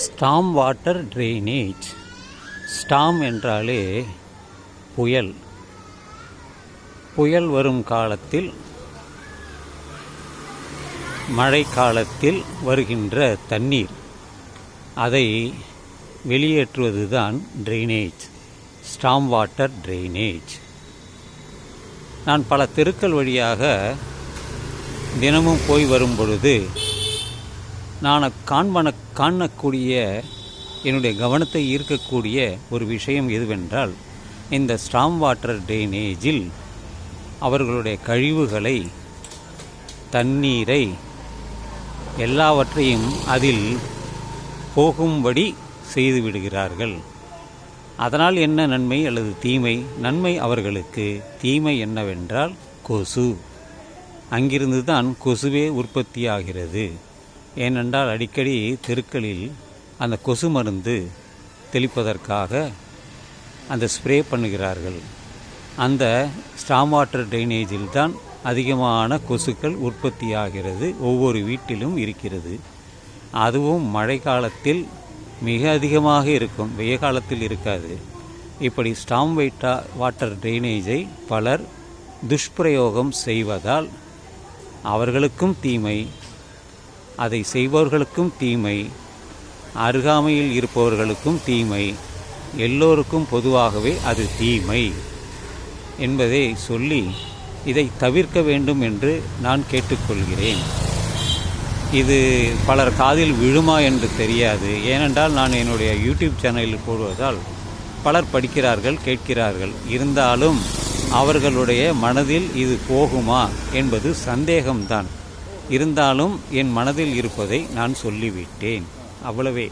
ஸ்டாம் water drainage ஸ்டாம் என்றாலே புயல். புயல் வரும் காலத்தில் மழை காலத்தில் வருகின்ற தண்ணீர். அதை வெளியேற்றுவது தான் ட்ரைனேஜ் ஸ்டாம் வாட்டர் ட்ரைனேஜ் நான் பல தெருக்கள் வழியாக தினமும் போய் வரும் பொழுது நான் காண்பன காணக்கூடிய என்னுடைய கவனத்தை ஈர்க்கக்கூடிய ஒரு விஷயம் எதுவென்றால் இந்த ஸ்டாம் வாட்டர் ட்ரைனேஜில் அவர்களுடைய கழிவுகளை தண்ணீரை எல்லாவற்றையும் அதில் போகும்படி செய்து விடுகிறார்கள். அதனால் என்ன நன்மை அல்லது தீமை? நன்மை அவர்களுக்கு. தீமை என்னவென்றால் கொசு. அங்கிருந்து தான் கொசுவே உற்பத்தியாகிறது. ஏனென்றால் அடிக்கடி தெருக்களில் அந்த கொசு மருந்து தெளிப்பதற்காக அந்த ஸ்ப்ரே பண்ணுகிறார்கள். அந்த ஸ்டாம் வாட்டர் ட்ரைனேஜில் தான் அதிகமான கொசுக்கள் உற்பத்தியாகிறது ஒவ்வொரு வீட்டிலும் இருக்கிறது. அதுவும் மழை காலத்தில் மிக அதிகமாக இருக்கும் வெய்ய காலத்தில் இருக்காது. இப்படி ஸ்டாம் வைட்டா வாட்டர் ட்ரைனேஜை பலர் துஷ்பிரயோகம் செய்வதால் அவர்களுக்கும் தீமை அதை செய்பவர்களுக்கும் தீமை அருகாமையில் இருப்பவர்களுக்கும் தீமை எல்லோருக்கும் பொதுவாகவே அது தீமை என்பதை சொல்லி இதை தவிர்க்க வேண்டும் என்று நான் கேட்டுக்கொள்கிறேன். இது பலர் காதில் விழுமா என்று தெரியாது. ஏனென்றால் நான் என்னுடைய யூடியூப் சேனலில் போடுவதால் பலர் படிக்கிறார்கள் கேட்கிறார்கள். இருந்தாலும் அவர்களுடைய மனதில் இது போகுமா என்பது சந்தேகம்தான். இருந்தாலும் என் மனதில் இருப்பதை நான் சொல்லிவிட்டேன். அவ்வளவே.